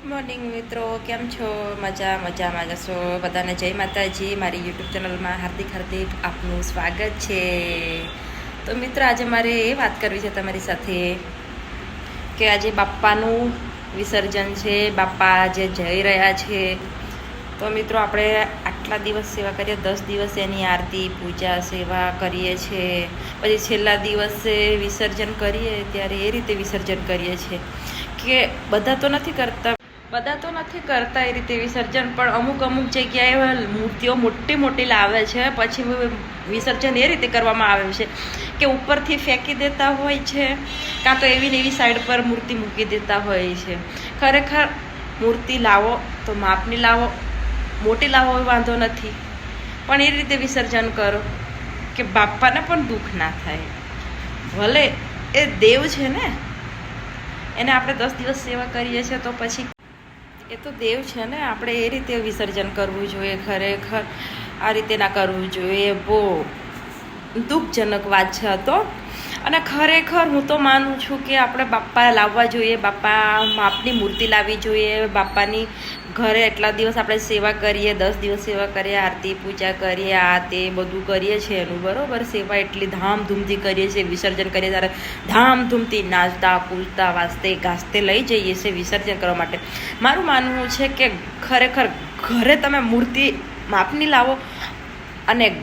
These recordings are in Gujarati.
ગુડ મોર્નિંગ મિત્રો. કેમ છો? મજા, મજામાં જશો બધાને જય માતાજી. મારી યુટ્યુબ ચેનલમાં હાર્દિક હાર્દિક આપનું સ્વાગત છે. તો મિત્રો, આજે મારે એ વાત કરવી છે તમારી સાથે કે આજે બાપ્પાનું વિસર્જન છે. બાપ્પા આજે જઈ રહ્યા છે. તો મિત્રો, આપણે આટલા દિવસ સેવા કરીએ. દસ દિવસ એની આરતી, પૂજા, સેવા કરીએ છીએ પછી છેલ્લા દિવસે વિસર્જન કરીએ, ત્યારે એ રીતે વિસર્જન કરીએ છીએ કે બધા તો નથી કરતા બધા તો નથી કરતા એ રીતે વિસર્જન, પણ અમુક અમુક જગ્યાએ મૂર્તિઓ મોટી મોટી લાવે છે, પછી વિસર્જન એ રીતે કરવામાં આવે છે કે ઉપરથી ફેંકી દેતા હોય છે, કાં તો એવી ને એવી સાઈડ પર મૂર્તિ મૂકી દેતા હોય છે. ખરેખર મૂર્તિ લાવો તો માપની લાવો, મોટી લાવો એ વાંધો નથી. પણ એ રીતે વિસર્જન કરો કે બાપાને પણ દુઃખ ના થાય. ભલે એ દેવ છે ને, એને આપણે દસ દિવસ સેવા કરીએ છીએ તો પછી એ તો દેવ છે ને, આપણે એ રીતે વિસર્જન કરવું જોઈએ ખરેખર. આ રીતે ના કરવું જોઈએ બહુ દુઃખજનક વાત છે હતો અને ખરેખર હું તો માનું છું કે આપણે બાપ્પા લાવવા જોઈએ, બાપ્પા માપની મૂર્તિ લાવવી જોઈએ બાપાની ઘરે એટલા દિવસ આપણે સેવા કરીએ, દસ દિવસ સેવા કરીએ, આરતી પૂજા કરીએ, આ તે બધું કરીએ છીએ એનું, બરાબર? સેવા એટલી ધામધૂમથી કરીએ છીએ, વિસર્જન કરીએ ત્યારે ધામધૂમથી નાચતા, કૂદતા વાંચતે ગાજતે લઈ જઈએ છીએ વિસર્જન કરવા માટે. મારું માનવું છે કે ખરેખર ઘરે તમે મૂર્તિ માપની લાવો અને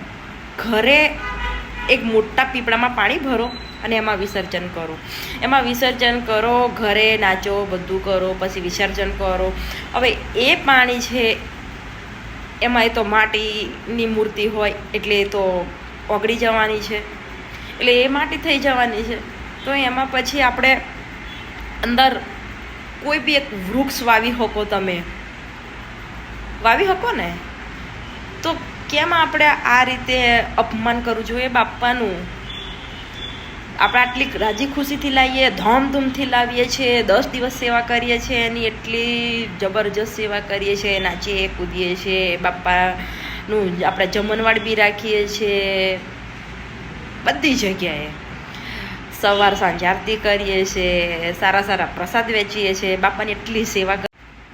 ઘરે એક મોટા પીપળામાં પાણી ભરો અને એમાં વિસર્જન કરો. એમાં વિસર્જન કરો, ઘરે નાચો, બધું કરો, પછી વિસર્જન કરો. હવે એ પાણી છે એમાં એ તો માટીની મૂર્તિ હોય, એટલે એ તો ઓગળી જવાની છે. એટલે એ માટી થઈ જવાની છે. તો એમાં પછી આપણે અંદર કોઈ બી એક વૃક્ષ વાવી શકો તમે. વાવી શકો ને? કેમ આપણે આ રીતે અપમાન કરવું જોઈએ બાપાનું? આપણે આટલી રાજી ખુશીથી લાવીએ, ધામધૂમથી લાવીએ છીએ, દસ દિવસ સેવા કરીએ છીએ, એની એટલી જબરજસ્ત સેવા કરીએ છીએ નાચીએ કૂદીએ છીએ બાપ્પાનું આપણે જમનવાડ બી રાખીએ છીએ, બધી જગ્યાએ. સવાર સાંજ આરતી કરીએ છીએ, સારા સારા પ્રસાદ વેચીએ છીએ, બાપાની એટલી સેવા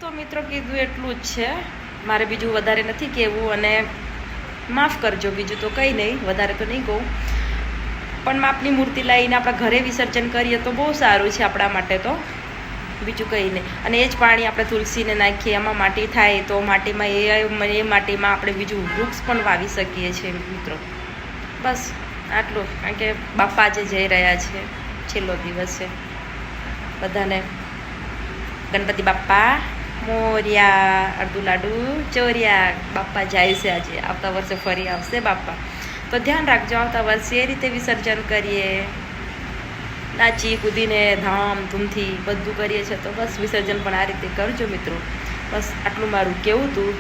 તો મિત્રો કીધું એટલું જ છે. મારે બીજું વધારે નથી કહેવું અને માફ કરજો, બીજું તો કંઈ નહીં, વધારે તો નહીં કહું. પણ માપની મૂર્તિ લાવીને આપણા ઘરે વિસર્જન કરીએ તો બહુ સારું છે આપણા માટે તો. બીજું કંઈ નહીં. અને એ જ પાણી આપણે તુલસીને નાખીએ, એમાં માટી થાય તો માટીમાં એ એ માટીમાં આપણે બીજું વૃક્ષ પણ વાવી શકીએ છીએ, મિત્રો. બસ, આટલું. કારણ કે બાપા આજે જઈ રહ્યા છે, છેલ્લો દિવસ છે. બધાને ગણપતિ બાપ્પા મોર્યા અડધું લાડુ ચોર્યા બાપ્પા જાય છે આજે. આવતા વર્ષે ફરી આવશે બાપ્પા. તો ધ્યાન રાખજો, આવતા વર્ષે એ રીતે વિસર્જન કરીએ. નાચી, કૂદીને, ધામ, ધૂમથી બધું કરીએ છીએ તો બસ વિસર્જન પણ આ રીતે કરજો મિત્રો. બસ આટલું મારું કેવું હતું.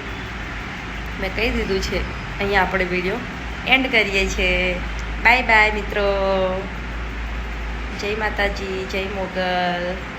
મેં કહી દીધું છે. અહીંયા આપણે વીડિયો એન્ડ કરીએ છીએ. બાય બાય મિત્રો. જય માતાજી, જય મોગલ.